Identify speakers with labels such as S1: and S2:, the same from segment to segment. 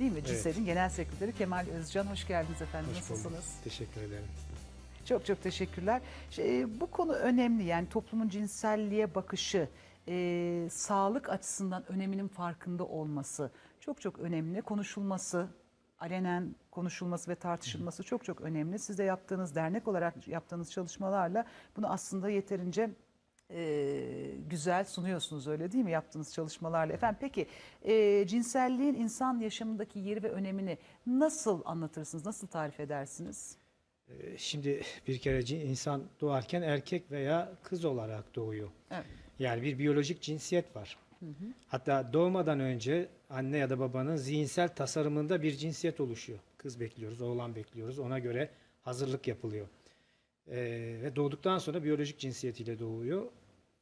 S1: Değil mi? CİSED'in Genel Sekreteri Kemal Özcan. Hoş geldiniz efendim.
S2: Hoş bulduk.
S1: Nasılsınız?
S2: Teşekkür ederim.
S1: Çok çok teşekkürler. Şey, bu konu önemli yani toplumun cinselliğe bakışı, e, sağlık açısından öneminin farkında olması çok çok önemli. Konuşulması, alenen konuşulması ve tartışılması çok çok önemli. Siz de yaptığınız dernek olarak yaptığınız çalışmalarla bunu aslında yeterince e, güzel sunuyorsunuz öyle değil mi yaptığınız çalışmalarla? Efendim peki e, cinselliğin insan yaşamındaki yeri ve önemini nasıl anlatırsınız, nasıl tarif edersiniz?
S2: Ee, Şimdi bir kere insan doğarken erkek veya kız olarak doğuyor.
S1: Evet.
S2: Yani bir biyolojik cinsiyet var. Hatta doğmadan önce anne ya da babanın zihinsel tasarımında bir cinsiyet oluşuyor. Kız bekliyoruz, oğlan bekliyoruz. Ona göre hazırlık yapılıyor. Ee, ve doğduktan sonra biyolojik cinsiyetiyle doğuyor.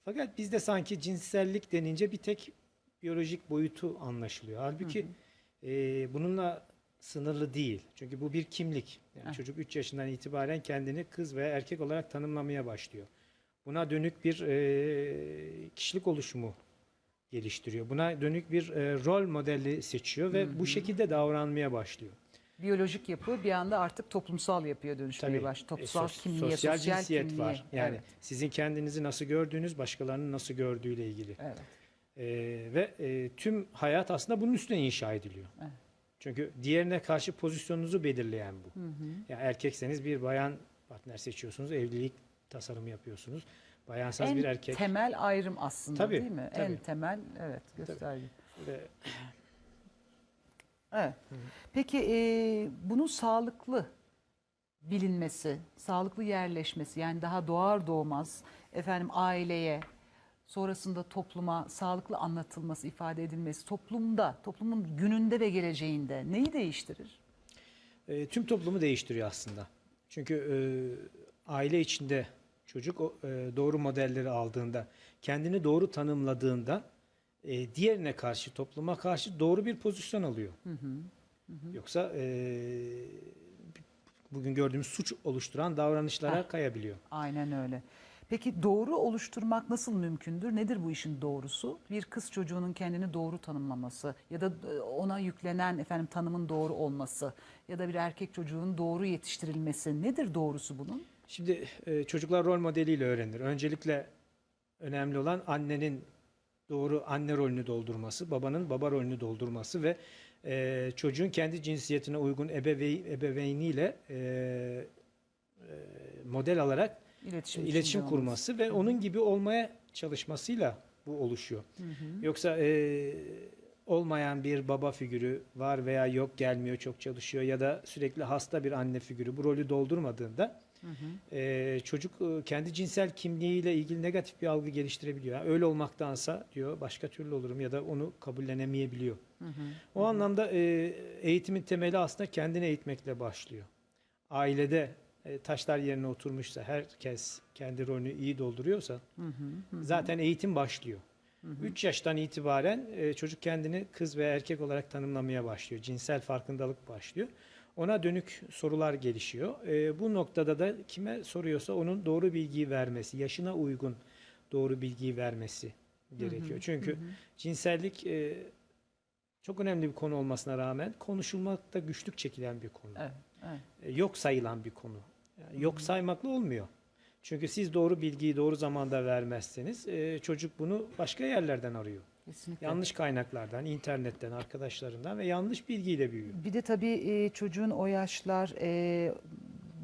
S2: Fakat bizde sanki cinsellik denince bir tek biyolojik boyutu anlaşılıyor. Halbuki e, bununla sınırlı değil. Çünkü bu bir kimlik. Yani
S1: Evet.
S2: çocuk 3 yaşından itibaren kendini kız veya erkek olarak tanımlamaya başlıyor. Buna dönük bir e, kişilik oluşumu geliştiriyor. Buna dönük bir e, rol modeli seçiyor ve bu şekilde davranmaya başlıyor.
S1: Biyolojik yapı bir anda artık toplumsal yapıya dönüşmeye
S2: Tabii,
S1: başlıyor.
S2: e,
S1: Toplumsal
S2: sos-
S1: kimliğe,
S2: sosyal,
S1: sosyal,
S2: cinsiyet
S1: kimliğe.
S2: var. Yani
S1: Evet,
S2: sizin kendinizi nasıl gördüğünüz, başkalarının nasıl gördüğüyle ilgili.
S1: evet.
S2: E, ve e, tüm hayat aslında bunun üstüne inşa ediliyor.
S1: Evet.
S2: Çünkü diğerine karşı pozisyonunuzu belirleyen bu. Yani erkekseniz bir bayan partner seçiyorsunuz, evlilik tasarımı yapıyorsunuz. Bayansanız
S1: En
S2: bir erkek.
S1: temel ayrım aslında
S2: Tabii,
S1: değil mi? En
S2: tabii.
S1: temel evet gösterge.
S2: Ve
S1: Evet. Peki e, bunun sağlıklı bilinmesi, sağlıklı yerleşmesi yani daha doğar doğmaz efendim aileye sonrasında topluma sağlıklı anlatılması, ifade edilmesi toplumda, toplumun gününde ve geleceğinde neyi değiştirir?
S2: e, tüm toplumu değiştiriyor aslında. Çünkü e, aile içinde çocuk e, doğru modelleri aldığında, kendini doğru tanımladığında e, diğerine karşı, topluma karşı doğru bir pozisyon alıyor. Yoksa e, bugün gördüğümüz suç oluşturan davranışlara
S1: Heh.
S2: kayabiliyor.
S1: Aynen öyle. Peki doğru oluşturmak nasıl mümkündür? Nedir bu işin doğrusu? Bir kız çocuğunun kendini doğru tanımlaması ya da e, ona yüklenen efendim tanımın doğru olması ya da bir erkek çocuğun doğru yetiştirilmesi nedir doğrusu bunun?
S2: Şimdi e, çocuklar rol modeliyle öğrenir. Öncelikle önemli olan annenin doğru anne rolünü doldurması, babanın baba rolünü doldurması ve e, çocuğun kendi cinsiyetine uygun ebevey, ebeveyniyle e, e, model alarak
S1: İletişim,
S2: iletişim
S1: içinde
S2: kurması ve onun gibi olmaya çalışmasıyla bu oluşuyor. Yoksa e, olmayan bir baba figürü var veya yok gelmiyor çok çalışıyor ya da sürekli hasta bir anne figürü bu rolü doldurmadığında e, çocuk e, kendi cinsel kimliğiyle ilgili negatif bir algı geliştirebiliyor. Yani öyle olmaktansa diyor başka türlü olurum ya da onu kabullenemeyebiliyor. O anlamda e, eğitimin temeli aslında kendini eğitmekle başlıyor. Ailede e, taşlar yerine oturmuşsa herkes kendi rolünü iyi dolduruyorsa zaten eğitim başlıyor. 3 yaştan itibaren e, çocuk kendini kız ve erkek olarak tanımlamaya başlıyor. Cinsel farkındalık başlıyor. Ona dönük sorular gelişiyor. E, bu noktada da kime soruyorsa onun doğru bilgiyi vermesi, yaşına uygun doğru bilgiyi vermesi gerekiyor. Çünkü cinsellik e, çok önemli bir konu olmasına rağmen konuşulmakta güçlük çekilen bir konu.
S1: Evet, evet.
S2: E, yok sayılan bir konu. Yani yok saymakla olmuyor. Çünkü siz doğru bilgiyi doğru zamanda vermezseniz e, çocuk bunu başka yerlerden arıyor.
S1: Kesinlikle.
S2: Yanlış kaynaklardan, internetten, arkadaşlarından ve yanlış bilgiyle büyüyor.
S1: Bir de tabii e, çocuğun o yaşlar e,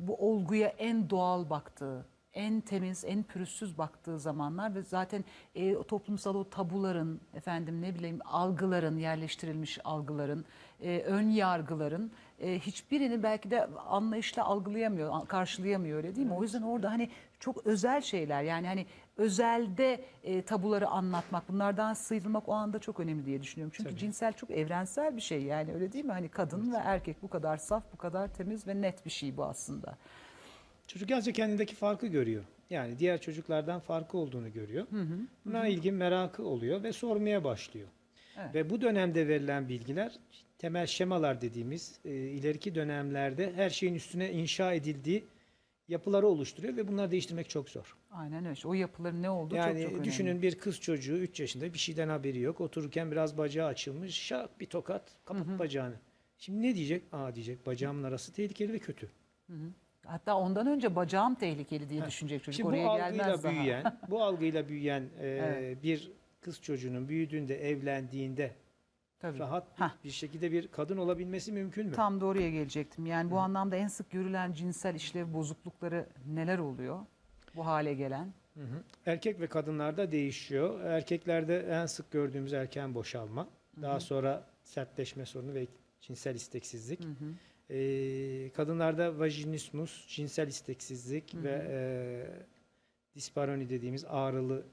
S1: bu olguya en doğal baktığı, en temiz, en pürüzsüz baktığı zamanlar ve zaten e, o toplumsal o tabuların, efendim ne bileyim algıların, yerleştirilmiş algıların, e, ön yargıların e, hiçbirini belki de anlayışla algılayamıyor, karşılayamıyor öyle değil mi? O yüzden orada hani çok özel şeyler yani hani özelde e, tabuları anlatmak, bunlardan sıyrılmak o anda çok önemli diye düşünüyorum. Çünkü
S2: Tabii.
S1: cinsel çok evrensel bir şey yani öyle değil mi? Hani kadın ve erkek bu kadar saf, bu kadar temiz ve net bir şey bu aslında.
S2: Çocuk yalnızca kendindeki farkı görüyor. Yani diğer çocuklardan farkı olduğunu görüyor. Buna ilgin merakı oluyor ve sormaya başlıyor.
S1: Evet.
S2: Ve bu dönemde verilen bilgiler temel şemalar dediğimiz e, ileriki dönemlerde her şeyin üstüne inşa edildiği yapıları oluşturuyor ve bunları değiştirmek çok zor.
S1: Aynen öyle. O yapıların ne olduğu
S2: yani
S1: çok çok önemli.
S2: düşünün bir kız çocuğu 3 yaşında bir şeyden haberi yok. Otururken biraz bacağı açılmış. Şak bir tokat kapat bacağını. Şimdi ne diyecek? Aa diyecek bacağımın arası tehlikeli ve kötü.
S1: Hatta ondan önce bacağım tehlikeli diye
S2: Ha,
S1: düşünecek çocuk.
S2: Şimdi
S1: Oraya
S2: bu algıyla
S1: daha.
S2: büyüyen, bu algıyla büyüyen e,
S1: Evet.
S2: bir kız çocuğunun büyüdüğünde, evlendiğinde
S1: Tabii.
S2: rahat
S1: Hah.
S2: bir şekilde bir kadın olabilmesi mümkün mü?
S1: Tam da oraya gelecektim. Yani bu anlamda en sık görülen cinsel işlev bozuklukları neler oluyor? Bu hale gelen.
S2: Hı hı. Erkek ve kadınlarda değişiyor. Erkeklerde en sık gördüğümüz erken boşalma, daha sonra sertleşme sorunu ve cinsel isteksizlik.
S1: Hı hı.
S2: Ee, kadınlarda vajinismus, cinsel isteksizlik
S1: Hı hı.
S2: ve e, disparoni dediğimiz ağrılı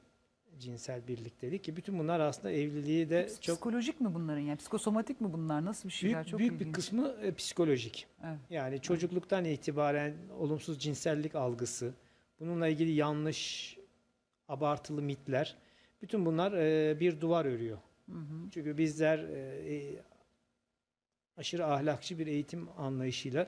S2: cinsel birliktelik ki bütün bunlar aslında evliliği de
S1: Hepsi
S2: çok
S1: Psikolojik mi bunların yani? Psikosomatik mi bunlar? Nasıl bir şeyler?
S2: büyük
S1: Çok
S2: büyük bir
S1: ilginç.
S2: kısmı e, psikolojik.
S1: Evet.
S2: Yani çocukluktan itibaren olumsuz cinsellik algısı, bununla ilgili yanlış, abartılı mitler, bütün bunlar e, bir duvar örüyor.
S1: Hı hı.
S2: Çünkü bizler e, e, aşırı ahlakçı bir eğitim anlayışıyla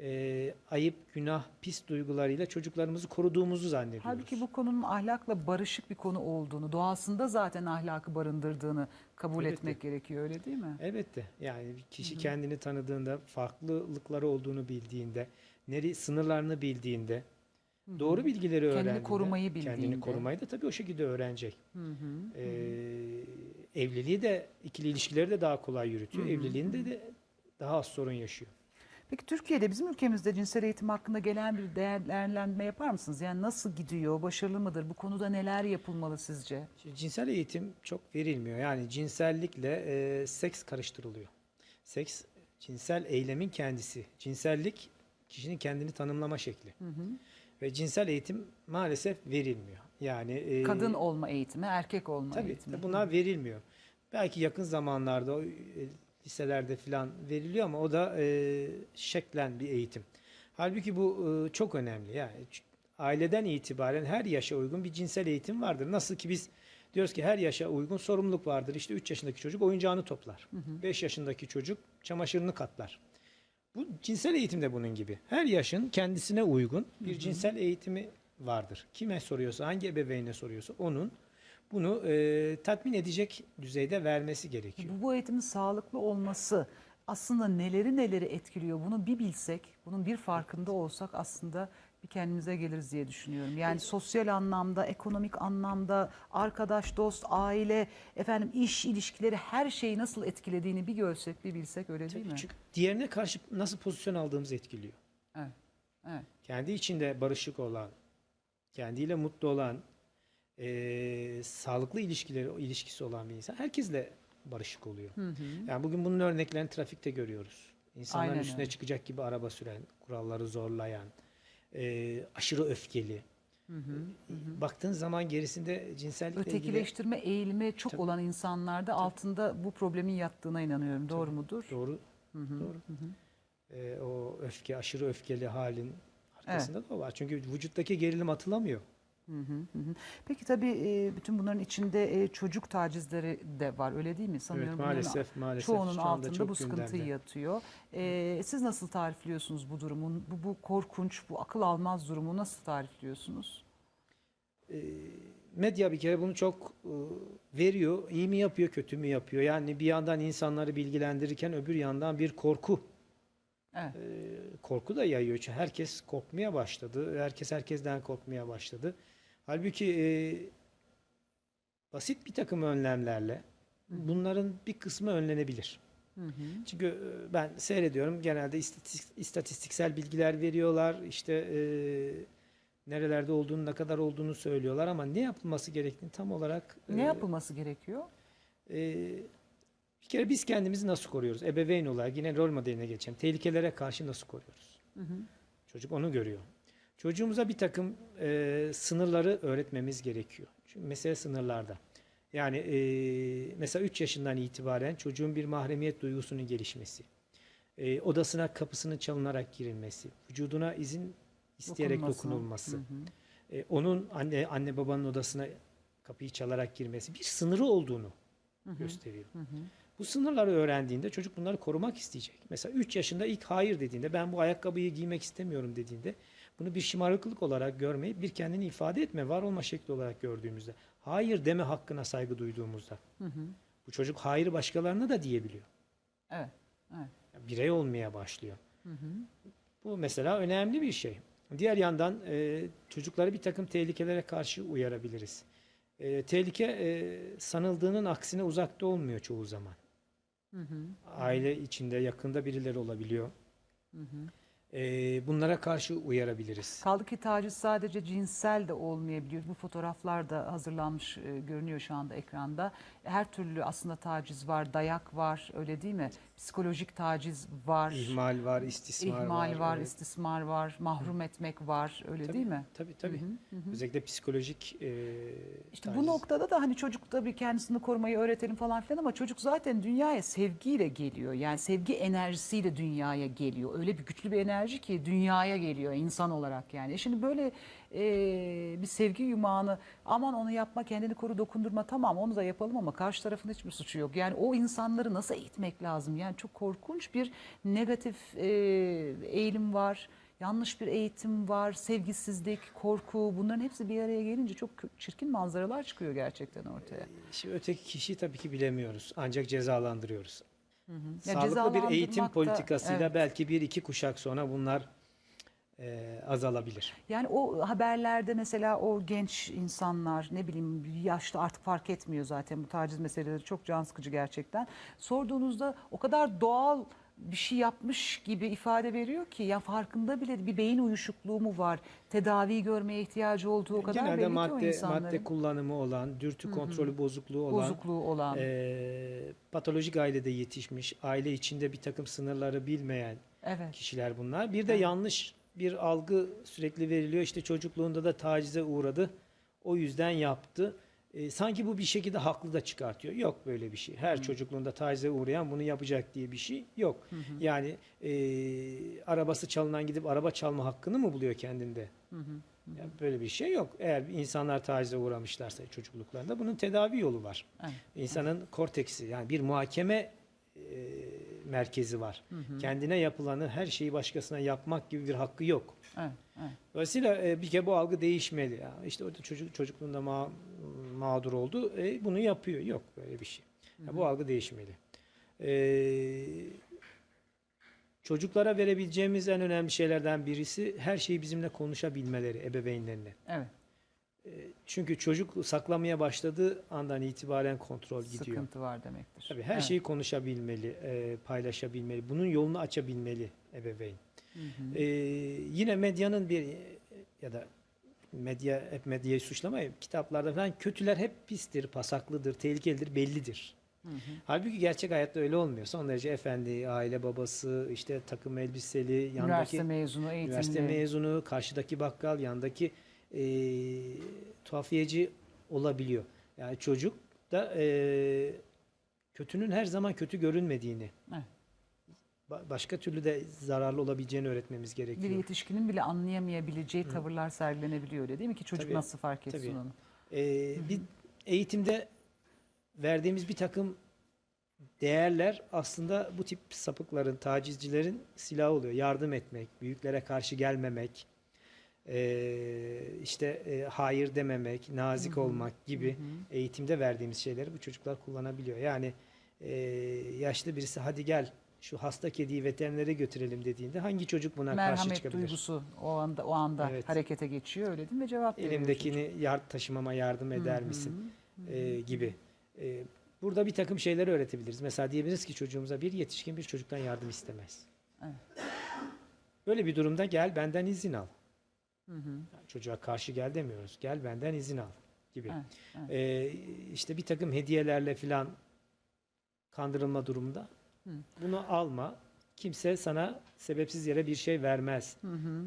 S2: e, ayıp, günah, pis duygularıyla çocuklarımızı koruduğumuzu zannediyoruz.
S1: Halbuki bu konunun ahlakla barışık bir konu olduğunu, doğasında zaten ahlakı barındırdığını kabul
S2: Elbette.
S1: etmek gerekiyor öyle değil mi?
S2: Elbette. Yani kişi
S1: Hı hı.
S2: kendini tanıdığında, farklılıkları olduğunu bildiğinde, neri sınırlarını bildiğinde,
S1: Hı hı.
S2: doğru bilgileri
S1: Kendini
S2: öğrendiğinde,
S1: korumayı
S2: kendini
S1: bildiğinde.
S2: korumayı da tabii o şekilde öğrenecek.
S1: Hı hı.
S2: Ee, evliliği de ikili ilişkileri de daha kolay yürütüyor.
S1: Hı hı,
S2: Evliliğinde de daha az sorun yaşıyor.
S1: Peki Türkiye'de bizim ülkemizde cinsel eğitim hakkında gelen bir değerlendirme yapar mısınız? Yani nasıl gidiyor, başarılı mıdır? Bu konuda neler yapılmalı sizce?
S2: Şimdi cinsel eğitim çok verilmiyor. Yani cinsellikle e, seks karıştırılıyor. Seks cinsel eylemin kendisi. Cinsellik kişinin kendini tanımlama şekli.
S1: Hı hı.
S2: Ve cinsel eğitim maalesef verilmiyor. Yani e,
S1: Kadın olma eğitimi, erkek olma
S2: tabii
S1: eğitimi.
S2: bunlar verilmiyor. Belki yakın zamanlarda e, liselerde falan veriliyor ama o da e, şeklen bir eğitim. Halbuki bu e, çok önemli. Yani aileden itibaren her yaşa uygun bir cinsel eğitim vardır. Nasıl ki biz diyoruz ki her yaşa uygun sorumluluk vardır. İşte 3 yaşındaki çocuk oyuncağını toplar. 5 yaşındaki çocuk çamaşırını katlar. Bu cinsel eğitim de bunun gibi. Her yaşın kendisine uygun bir cinsel eğitimi vardır. Kime soruyorsa, hangi ebeveyne soruyorsa onun bunu e, tatmin edecek düzeyde vermesi gerekiyor.
S1: Bu, bu eğitimin sağlıklı olması aslında neleri neleri etkiliyor bunu bir bilsek, bunun bir farkında olsak aslında bir kendimize geliriz diye düşünüyorum. Yani sosyal anlamda, ekonomik anlamda, arkadaş, dost, aile, efendim iş ilişkileri her şeyi nasıl etkilediğini bir görsek, bir bilsek öyle değil mi?
S2: Çünkü diğerine karşı nasıl pozisyon aldığımızı etkiliyor.
S1: Evet. Evet.
S2: Kendi içinde barışık olan, kendiyle mutlu olan, e, sağlıklı ilişkileri ilişkisi olan bir insan herkesle barışık oluyor.
S1: Hı hı.
S2: Yani bugün bunun örneklerini trafikte görüyoruz. İnsanların
S1: Aynen
S2: üstüne
S1: öyle.
S2: çıkacak gibi araba süren, kuralları zorlayan, e, aşırı öfkeli.
S1: Hı hı.
S2: Baktığın zaman gerisinde cinsellikle ilgili
S1: Ötekileştirme eğilimi çok
S2: Tabii.
S1: olan insanlarda altında bu problemin yattığına inanıyorum. Doğru mudur?
S2: doğru
S1: Hı hı.
S2: Doğru. e, o öfke, aşırı öfkeli halin arkasında da o var. Çünkü vücuttaki gerilim atılamıyor.
S1: Hı hı, hı hı. Peki tabii bütün bunların içinde çocuk tacizleri de var öyle değil mi? Sanıyorum
S2: evet maalesef maalesef
S1: çoğunun altında
S2: çok
S1: bu sıkıntı
S2: gündemde.
S1: yatıyor. Siz nasıl tarifliyorsunuz bu durumu? Bu, bu korkunç, bu akıl almaz durumu nasıl tarifliyorsunuz?
S2: E, medya bir kere bunu çok e, veriyor. İyi mi yapıyor, kötü mü yapıyor? Yani bir yandan insanları bilgilendirirken öbür yandan bir korku
S1: Evet.
S2: korku da yayıyor. Herkes korkmaya başladı. Herkes herkesten korkmaya başladı. Halbuki e, basit bir takım önlemlerle bunların bir kısmı önlenebilir.
S1: Hı hı.
S2: Çünkü e, ben seyrediyorum genelde istatistik, istatistiksel bilgiler veriyorlar. İşte e, nerelerde olduğunu, ne kadar olduğunu söylüyorlar ama ne yapılması gerektiğini tam olarak
S1: Ne
S2: e,
S1: yapılması gerekiyor?
S2: e, bir kere biz kendimizi nasıl koruyoruz? Ebeveyn olarak yine rol modeline geçelim. Tehlikelere karşı nasıl koruyoruz?
S1: Hı hı.
S2: Çocuk onu görüyor. Çocuğumuza bir takım e, sınırları öğretmemiz gerekiyor. Çünkü mesele sınırlarda. Yani e, mesela 3 yaşından itibaren çocuğun bir mahremiyet duygusunun gelişmesi, e, odasına kapısının çalınarak girilmesi, vücuduna izin isteyerek
S1: Dokunması.
S2: dokunulması,
S1: Hı hı.
S2: e, onun anne anne babanın odasına kapıyı çalarak girmesi bir sınırı olduğunu
S1: Hı hı.
S2: gösteriyor.
S1: Hı hı.
S2: Bu sınırları öğrendiğinde çocuk bunları korumak isteyecek. Mesela 3 yaşında ilk hayır dediğinde ben bu ayakkabıyı giymek istemiyorum dediğinde bunu bir şımarıklık olarak görmeyip bir kendini ifade etme, var olma şekli olarak gördüğümüzde, hayır deme hakkına saygı duyduğumuzda
S1: Hı hı.
S2: bu çocuk hayır başkalarına da diyebiliyor.
S1: Evet. Evet.
S2: birey olmaya başlıyor. Bu mesela önemli bir şey. Diğer yandan e, çocukları bir takım tehlikelere karşı uyarabiliriz. E, tehlike e, sanıldığının aksine uzakta olmuyor çoğu zaman. Aile içinde yakında birileri olabiliyor. E, bunlara karşı uyarabiliriz.
S1: Kaldı ki taciz sadece cinsel de olmayabiliyor. Bu fotoğraflar da hazırlanmış e, görünüyor şu anda ekranda. Her türlü aslında taciz var, dayak var öyle değil mi? Psikolojik taciz var.
S2: İhmal var, istismar
S1: ihmal
S2: var.
S1: var,
S2: evet.
S1: istismar var, mahrum etmek var öyle değil mi?
S2: Tabii tabii. Özellikle psikolojik e,
S1: İşte
S2: taciz.
S1: bu noktada da hani çocuk tabii kendisini korumayı öğretelim falan filan ama çocuk zaten dünyaya sevgiyle geliyor. Yani sevgi enerjisiyle dünyaya geliyor. Öyle bir güçlü bir enerji ki dünyaya geliyor insan olarak yani. E Şimdi böyle e, bir sevgi yumağını aman onu yapma kendini koru dokundurma tamam onu da yapalım ama karşı tarafın hiçbir suçu yok. Yani o insanları nasıl eğitmek lazım? Yani çok korkunç bir negatif e, eğilim var. Yanlış bir eğitim var, sevgisizlik, korku bunların hepsi bir araya gelince çok çirkin manzaralar çıkıyor gerçekten ortaya.
S2: Şimdi öteki kişiyi tabii ki bilemiyoruz. Ancak cezalandırıyoruz.
S1: Ya
S2: Sağlıklı bir eğitim politikasıyla
S1: evet.
S2: belki bir iki kuşak sonra bunlar e, azalabilir.
S1: Yani o haberlerde mesela o genç insanlar ne bileyim yaşlı artık fark etmiyor zaten bu taciz meseleleri çok can sıkıcı gerçekten. Sorduğunuzda o kadar doğal bir şey yapmış gibi ifade veriyor ki ya farkında bile bir beyin uyuşukluğu mu var? Tedavi görmeye ihtiyacı olduğu o kadar
S2: Genelde
S1: belli ki o
S2: madde
S1: insanların
S2: madde kullanımı olan, dürtü kontrolü bozukluğu olan,
S1: bozukluğu olan.
S2: e, patolojik ailede yetişmiş, aile içinde bir takım sınırları bilmeyen
S1: evet.
S2: kişiler bunlar. Bir de yanlış bir algı sürekli veriliyor. İşte çocukluğunda da tacize uğradı. O yüzden yaptı. E, sanki bu bir şekilde haklı da çıkartıyor. Yok böyle bir şey. Her çocukluğunda tacize uğrayan bunu yapacak diye bir şey yok. Yani e, arabası çalınan gidip araba çalma hakkını mı buluyor kendinde? Yani böyle bir şey yok. Eğer insanlar tacize uğramışlarsa çocukluklarında bunun tedavi yolu var.
S1: Evet.
S2: İnsanın korteksi yani bir muhakeme e, merkezi var. Kendine yapılanı her şeyi başkasına yapmak gibi bir hakkı yok.
S1: Evet, evet.
S2: Dolayısıyla e, bir kere bu algı değişmeli. Ya. İşte orada çocuk çocukluğunda ma- mağdur oldu. E, bunu yapıyor. Yok böyle bir şey. Ya bu algı değişmeli. E, çocuklara verebileceğimiz en önemli şeylerden birisi her şeyi bizimle konuşabilmeleri ebeveynlerine.
S1: evet.
S2: Çünkü çocuk saklamaya başladığı andan itibaren kontrol gidiyor.
S1: Sıkıntı var demektir.
S2: Tabii her
S1: Evet.
S2: şeyi konuşabilmeli, e, paylaşabilmeli. Bunun yolunu açabilmeli ebeveyn. E, yine medyanın bir ya da medya hep medyayı suçlamayın. Kitaplarda falan kötüler hep pistir, pasaklıdır, tehlikelidir, bellidir. Halbuki gerçek hayatta öyle olmuyor. Son derece efendi, aile babası, işte takım elbiseli, yandaki
S1: Üniversite mezunu, eğitimli.
S2: üniversite mezunu, karşıdaki bakkal, yandaki e, tuhafiyeci olabiliyor. Yani çocuk da e, kötünün her zaman kötü görünmediğini,
S1: Evet.
S2: Ba- başka türlü de zararlı olabileceğini öğretmemiz
S1: Bir
S2: gerekiyor.
S1: yetişkinin bile anlayamayabileceği tavırlar sergilenebiliyor öyle değil mi ki çocuk
S2: Tabii,
S1: nasıl fark etsin
S2: tabii.
S1: onu?
S2: E, bir eğitimde verdiğimiz bir takım değerler aslında bu tip sapıkların, tacizcilerin silahı oluyor. Yardım etmek, büyüklere karşı gelmemek, e, işte e, hayır dememek, nazik olmak gibi eğitimde verdiğimiz şeyleri bu çocuklar kullanabiliyor. Yani e, yaşlı birisi hadi gel şu hasta kediyi veterinere götürelim dediğinde hangi çocuk buna karşı
S1: Merhamet
S2: çıkabilir?
S1: duygusu o anda o anda
S2: Evet.
S1: harekete geçiyor öyle değil mi cevap.
S2: Elimdekini yar taşımama yardım eder misin? E, gibi. E, burada bir takım şeyleri öğretebiliriz. Mesela diyebiliriz ki çocuğumuza bir yetişkin bir çocuktan yardım istemez.
S1: Evet.
S2: Böyle bir durumda gel benden izin al. Yani çocuğa karşı gel demiyoruz. Gel benden izin al gibi.
S1: Evet, evet.
S2: Ee, işte bir takım hediyelerle filan kandırılma durumunda bunu alma. Kimse sana sebepsiz yere bir şey vermez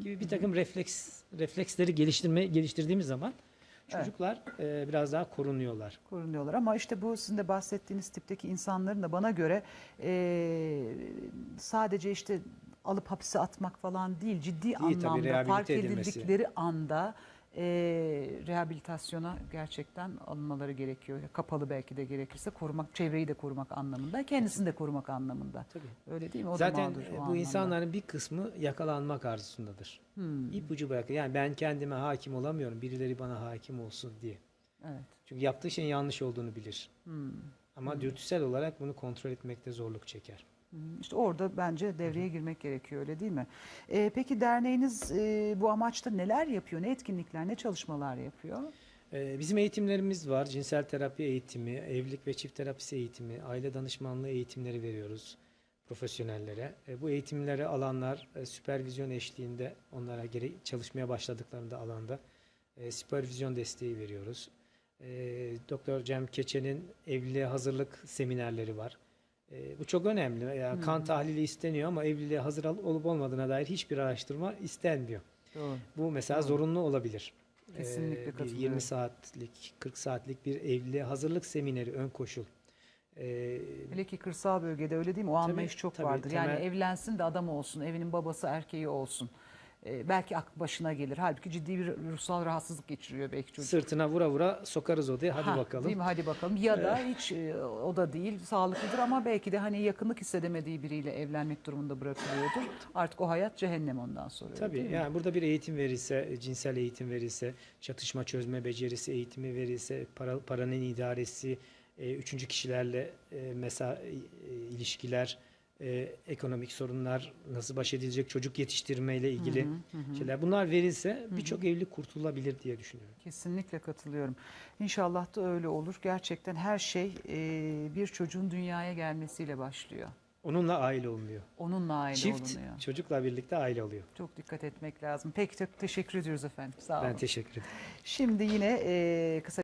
S2: gibi bir takım refleks refleksleri geliştirme geliştirdiğimiz zaman
S1: Evet.
S2: çocuklar e, biraz daha korunuyorlar.
S1: korunuyorlar ama işte bu sizin de bahsettiğiniz tipteki insanların da bana göre e, sadece işte alıp hapse atmak falan değil ciddi
S2: tabii,
S1: anlamda fark edildikleri anda e, rehabilitasyona gerçekten alınmaları gerekiyor. Kapalı belki de gerekirse korumak, çevreyi de korumak anlamında, kendisini de korumak anlamında.
S2: Tabii.
S1: Öyle değil mi? O da
S2: Zaten
S1: o
S2: e, bu
S1: anlamda.
S2: insanların bir kısmı yakalanmak arzusundadır.
S1: Hmm,
S2: İpucu bırakır. Yani ben kendime hakim olamıyorum. Birileri bana hakim olsun diye.
S1: evet.
S2: Çünkü yaptığı şeyin yanlış olduğunu bilir.
S1: Hmm.
S2: Ama dürtüsel olarak bunu kontrol etmekte zorluk çeker.
S1: İşte orada bence devreye girmek gerekiyor öyle değil mi? Ee, peki derneğiniz e, bu amaçta neler yapıyor? Ne etkinlikler, ne çalışmalar yapıyor?
S2: Ee, Bizim eğitimlerimiz var. Cinsel terapi eğitimi, evlilik ve çift terapisi eğitimi, aile danışmanlığı eğitimleri veriyoruz profesyonellere. E, Bu eğitimleri alanlar e, süpervizyon eşliğinde onlara geri çalışmaya başladıklarında alanda e, süpervizyon desteği veriyoruz. E, Doktor Cem Keçe'nin evliliğe hazırlık seminerleri var. E, Bu çok önemli. Ya, kan tahlili isteniyor ama evliliğe hazır ol- olup olmadığına dair hiçbir araştırma istenmiyor.
S1: Doğru.
S2: Bu mesela
S1: Doğru.
S2: zorunlu olabilir.
S1: Kesinlikle
S2: Ee, bir
S1: katılıyorum.
S2: 20 saatlik, 40 saatlik bir evliliğe hazırlık semineri ön koşul. Ee,
S1: Hele ki kırsal bölgede öyle değil mi? O
S2: Tabii,
S1: anlayış çok
S2: tabii,
S1: vardır. Yani
S2: temel-
S1: evlensin de adam olsun, evinin babası erkeği olsun. Ee, belki aklı başına gelir. Halbuki ciddi bir ruhsal rahatsızlık geçiriyor belki çocuk.
S2: sırtına vura vura sokarız odaya hadi
S1: Ha,
S2: bakalım.
S1: Değil mi? Hadi bakalım. Ya da hiç e, o da değil, sağlıklıdır ama belki de hani yakınlık hissedemediği biriyle evlenmek durumunda bırakılıyordur. Artık o hayat cehennem ondan sonra.
S2: Tabii yani burada bir eğitim verilse, cinsel eğitim verilse, çatışma çözme becerisi eğitimi verilse, para, paranın idaresi, e, üçüncü kişilerle e, mesela e, ilişkiler, e, ekonomik sorunlar, nasıl baş edilecek çocuk yetiştirmeyle ilgili şeyler bunlar verilse birçok evlilik kurtulabilir diye düşünüyorum.
S1: Kesinlikle katılıyorum. İnşallah da öyle olur. Gerçekten her şey e, bir çocuğun dünyaya gelmesiyle başlıyor.
S2: Onunla aile olmuyor.
S1: Onunla aile
S2: Çift
S1: olunuyor.
S2: çocukla birlikte aile oluyor.
S1: Çok dikkat etmek lazım. Peki çok teşekkür ediyoruz efendim. Sağ olun.
S2: Ben teşekkür ederim.
S1: Şimdi yine e, kısa